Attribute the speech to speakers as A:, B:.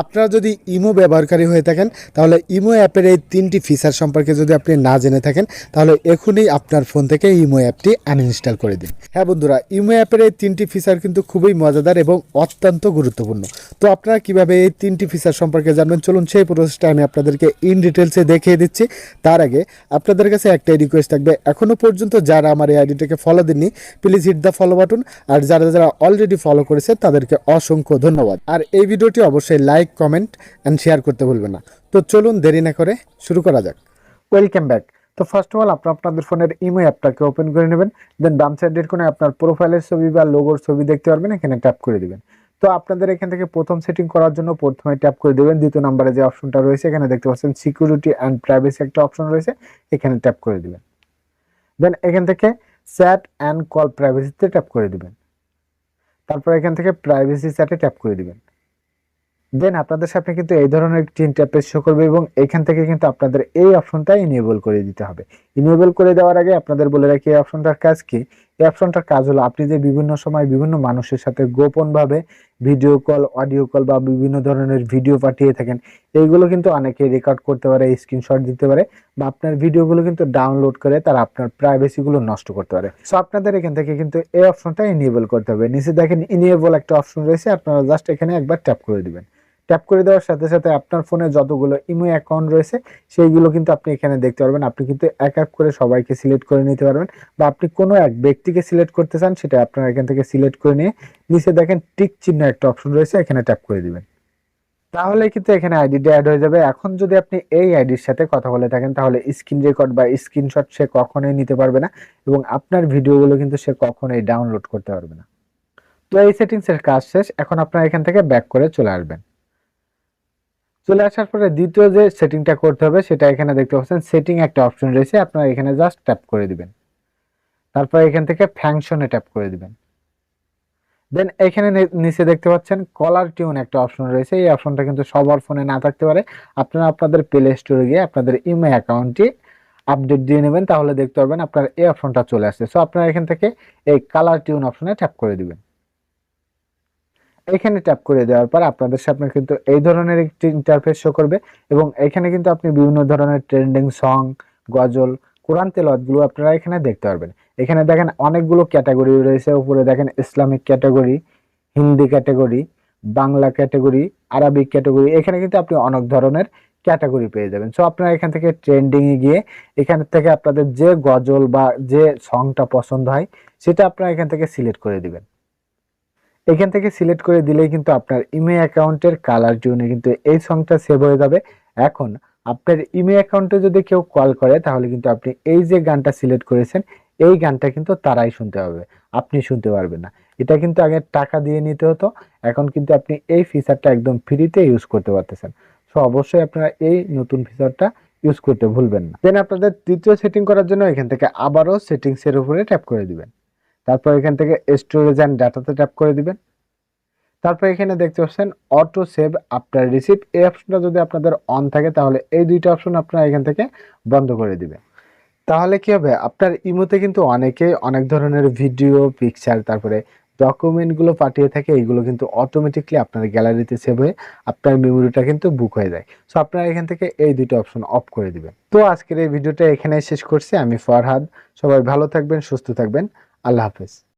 A: আপনারা যদি ইমো ব্যবহারকারী হয়ে থাকেন, তাহলে ইমো অ্যাপের এই তিনটি ফিচার সম্পর্কে যদি আপনি না জেনে থাকেন, তাহলে এখনই আপনার ফোন থেকে ইমো অ্যাপটি আনইনস্টল করে দিন। হ্যাঁ বন্ধুরা, ইমো অ্যাপের এই তিনটি ফিচার কিন্তু খুবই মজাদার এবং অত্যন্ত গুরুত্বপূর্ণ। তো আপনারা কীভাবে এই তিনটি ফিচার সম্পর্কে জানবেন? চলুন সেই প্রসেসটা আমি আপনাদেরকে ইন ডিটেলসে দেখিয়ে দিচ্ছি। তার আগে আপনাদের কাছে একটাই রিকোয়েস্ট থাকবে এখনও পর্যন্ত যারা আমার এই আইডিটাকে ফলো দেননি please hit the follow button আর যারা যারা অলরেডি ফলো করেছে, তাদেরকে অসংখ্য ধন্যবাদ। আর এই ভিডিওটি অবশ্যই লাইক কমেন্ট অ্যান্ড শেয়ার করতে ভুলবেন না। তো চলুন দেরি না করে শুরু করা যাক। ওয়েলকাম ব্যাক তো ফার্স্ট অফ অল আপনার আপনাদের ফোনের ইমো অ্যাপটাকে ওপেন করে নেবেন দেন বাম সাইডের কোণে আপনার প্রোফাইলের ছবি বা লোগোর ছবি দেখতে পারবেন, এখানে ট্যাপ করে দিবেন। তো আপনাদের এখান থেকে প্রথম সেটিং করার জন্য প্রথমে ট্যাপ করে দেবেন, দ্বিতীয় নাম্বারে যে অপশনটা রয়েছে, এখানে দেখতে পাচ্ছেন সিকিউরিটি অ্যান্ড প্রাইভেসি একটা অপশন রয়েছে, এখানে ট্যাপ করে দিবেন। দেন এখান থেকে চ্যাট অ্যান্ড কল প্রাইভেসিতে ট্যাপ করে দিবেন। তারপর এখান থেকে প্রাইভেসি চ্যাটে ট্যাপ করে দিবেন। দেন আপনাদের সামনে কিন্তু এই ধরনের একটি ইন্টারফেস শো করবে এবং এখান থেকে কিন্তু আপনাদের এই অপশনটা ইনেবল করে দিতে হবে। ইনেবল করে দেওয়ার আগে আপনাদের বলে রাখি, এই অপশনটার কাজ কি? এই অপশনটার কাজ হলো আপনি যে বিভিন্ন সময় বিভিন্ন মানুষের সাথে গোপনভাবে ভিডিও কল অডিও কল বা বিভিন্ন ধরনের ভিডিও পাঠিয়ে থাকেন, এইগুলো কিন্তু অনেকে রেকর্ড করতে পারে স্ক্রিনশট দিতে পারে বা আপনার ভিডিওগুলো কিন্তু ডাউনলোড করে তারা আপনার প্রাইভেসিগুলো নষ্ট করতে পারে। সো আপনাদের এখান থেকে কিন্তু এই অপশনটা ইনেবল করতে হবে। নিচে দেখেন ইনেবল একটা অপশন রয়েছে, আপনারা জাস্ট এখানে একবার ট্যাপ করে দিবেন। ট্যাপ করে দেওয়ার সাথে সাথে আপনার ফোনে যতগুলো ইমো অ্যাকাউন্ট রয়েছে, সেইগুলো কিন্তু আপনি এখানে দেখতে পারবেন। আপনি কিন্তু এক এক করে সবাইকে সিলেক্ট করে নিতে পারবেন বা আপনি কোনো এক ব্যক্তিকে সিলেক্ট করতে চান, সেটা আপনারা এখান থেকে সিলেক্ট করে নিয়ে নিচে দেখেন টিক চিহ্ন একটা অপশন রয়েছে, এখানে ট্যাপ করে দিবেন। তাহলে কিন্তু এখানে আইডিটা অ্যাড হয়ে যাবে। এখন যদি আপনি এই আইডির সাথে কথা বলে থাকেন, তাহলে স্ক্রিন রেকর্ড বা স্ক্রিনশট সে কখনোই নিতে পারবে না এবং আপনার ভিডিওগুলো কিন্তু সে কখনোই ডাউনলোড করতে পারবে না। তো এই সেটিংসের কাজ শেষ। এখন আপনারা এখান থেকে ব্যাক করে চলে আসবেন। চলে আসার পরে দ্বিতীয় যে সেটিংটা করতে হবে, সেটা এখানে দেখতে পাচ্ছেন সেটিং একটা অপশন রয়েছে, আপনারা এখানে জাস্ট ট্যাপ করে দিবেন। তারপর এখান থেকে ফ্যাংশনে ট্যাপ করে দিবেন। দেন এখানে নিচে দেখতে পাচ্ছেন কলার টিউন একটা অপশন রয়েছে, এই অপশনটা কিন্তু সবার ফোনে না থাকতে পারে। আপনারা আপনাদের প্লে স্টোরে গিয়ে আপনাদের ইমেল অ্যাকাউন্টটি আপডেট দিয়ে নেবেন, তাহলে দেখতে পারবেন আপনার এই অপশনটা চলে আসছে। সো আপনারা এখান থেকে এই কালার টিউন অপশনে ট্যাপ করে দিবেন। এখানে ট্যাপ করে দেওয়ার পর আপনাদের সামনে কিন্তু এই ধরনের একটি ইন্টারফেস শো করবে এবং এখানে কিন্তু আপনি বিভিন্ন ধরনের ট্রেন্ডিং সং গজল কোরআন তেলাওয়াতগুলো আপনারা এখানে দেখতে পারবেন। এখানে দেখেন অনেকগুলো ক্যাটাগরি রয়েছে। উপরে দেখেন Islamic category Hindi category Bangla category Arabic category এখানে কিন্তু আপনি অনেক ধরনের ক্যাটাগরি পেয়ে যাবেন। সো আপনারা এখান থেকে ট্রেন্ডিংয়ে গিয়ে এখান থেকে আপনাদের যে গজল বা যে সংটা পছন্দ হয়, সেটা আপনারা এখান থেকে সিলেক্ট করে দিবেন। এখান থেকে সিলেক্ট করে দিলেই কিন্তু আপনার ইমেল অ্যাকাউন্টের কালার টিউনে কিন্তু এই সংটা সেভ হয়ে যাবে। এখন আপনার ইমেল অ্যাকাউন্টে যদি কেউ কল করে, তাহলে কিন্তু আপনি এই যে গানটা সিলেক্ট করেছেন, এই গানটা কিন্তু তারাই শুনতে পারবে আপনি শুনতে পারবেন না। এটা কিন্তু আগে টাকা দিয়ে নিতে হতো। এখন কিন্তু আপনি এই ফিচারটা একদম ফ্রিতে ইউজ করতে পারতেছেন। সো অবশ্যই আপনারা এই নতুন ফিচারটা ইউজ করতে ভুলবেন না। দেন আপনাদের তৃতীয় সেটিং করার জন্য এখান থেকে আবারও সেটিংসের উপরে ট্যাপ করে দিবেন। তারপর এখান থেকে স্টোরেজ অ্যান্ড ডাটাতে ট্যাপ করে দিবেন। তারপর এখানে দেখতে পাচ্ছেন অটো সেভ আফটার রিসিভ এই অপশনটা যদি আপনাদের অন থাকে, তাহলে এই দুইটা অপশন আপনারা এখান থেকে বন্ধ করে দিবেন। তাহলে কি হবে? আপনার ইমোতে কিন্তু অনেকে অনেক ধরনের ভিডিও পিকচার তারপরে ডকুমেন্টগুলো পাঠিয়ে থাকে এইগুলো কিন্তু অটোমেটিকলি আপনার গ্যালারিতে সেভ হয়ে আপনার মেমোরিটা কিন্তু বুক হয়ে যায়। সো আপনারা এখান থেকে এই দুটো অপশন অফ করে দিবেন। তো আজকের এই ভিডিওটা এখানে শেষ করছি। আমি ফরহাদ। সবাই ভালো থাকবেন, সুস্থ থাকবেন। আল্লাহ হাফেজ